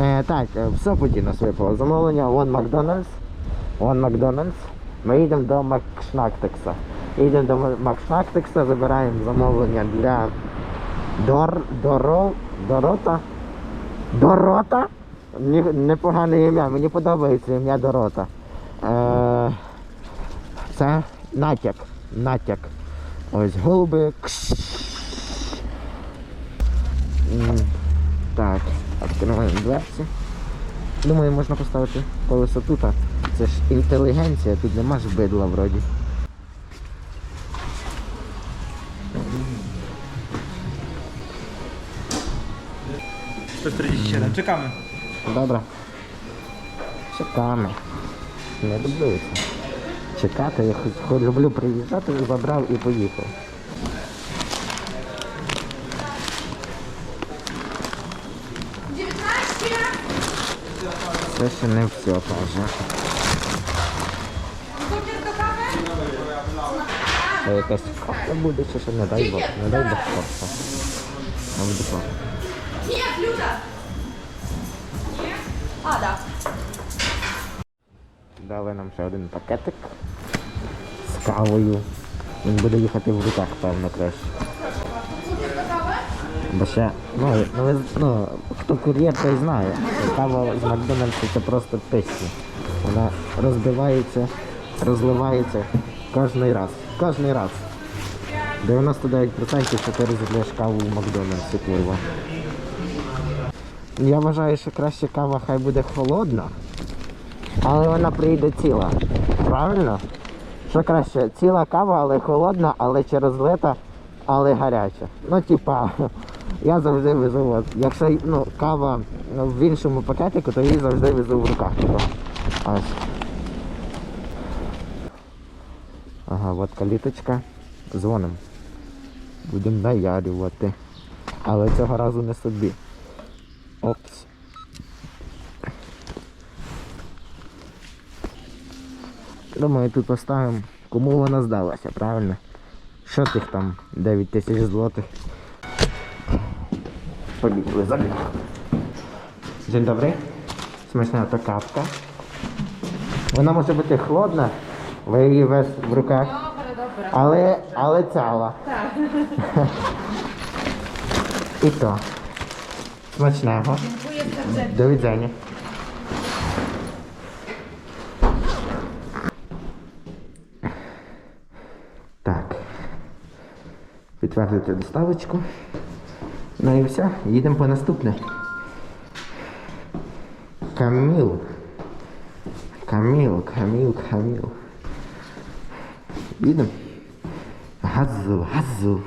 Е, так, е, в Сопоті нас випало замовлення. Вон Макдональдс. Вон Макдональдс. Ми їдемо до Макшнактекса. Їдемо до Ма- Макшнактекса, забираємо замовлення для Дор... Доро... Дорота. Дорота? Непогане ім'я, мені подобається ім'я Дорота. Е, це натяк. Натяк. Ось голуби. Кш. Так, відкриваємо дверці. Думаю, можна поставити колесо тут. Це ж інтелігенція, тут нема ж бидла вроді. Czekamy. Добре. Чекamy. Не люблю це. Чекати, я хоч, хоч люблю приїжджати, забрав і поїхав. Це ще не все каже. Це якась кофта буде, чи що не дай Бог, не дай Бог кофта. А буде кофта. Нет, Люда! Нет? А, да. Дали нам ще один пакетик з кавою. Він буде їхати в руках, певно, краще. Бо ще, ну, ну, ви, ну, хто кур'єр, той знає. Кава з Макдональдсу це просто письма. Вона розбивається, розливається кожний раз. Кожний раз. 99% що ти розливаєш каву в Макдональдсі, курва. Я вважаю, що краще кава хай буде холодна, але вона прийде ціла. Правильно? Що краще, ціла кава, але холодна, але чи розлита, але гаряча. Ну, типа, я завжди везу, от, якщо ну, кава ну, в іншому пакетику, то її завжди везу в руках. Ось. Ага, от каліточка. Дзвоним. Будемо наярювати. Але цього разу не собі. Опс. Думаю, тут поставимо, кому вона здалася, правильно? Що тих там 9 тисяч злотих? Побігли, забігли. Dzień dobry. Смачна та кавка. Вона може бути холодна, ви її весь в руках. Добре, добре. Але, але ціла. Так. І то. Смачного. До widzenia. Так. Підтвердити доставочку. Ну і все, їдемо по наступне. Каміл. Каміл, Каміл, Каміл. Їдемо. Газу, газу.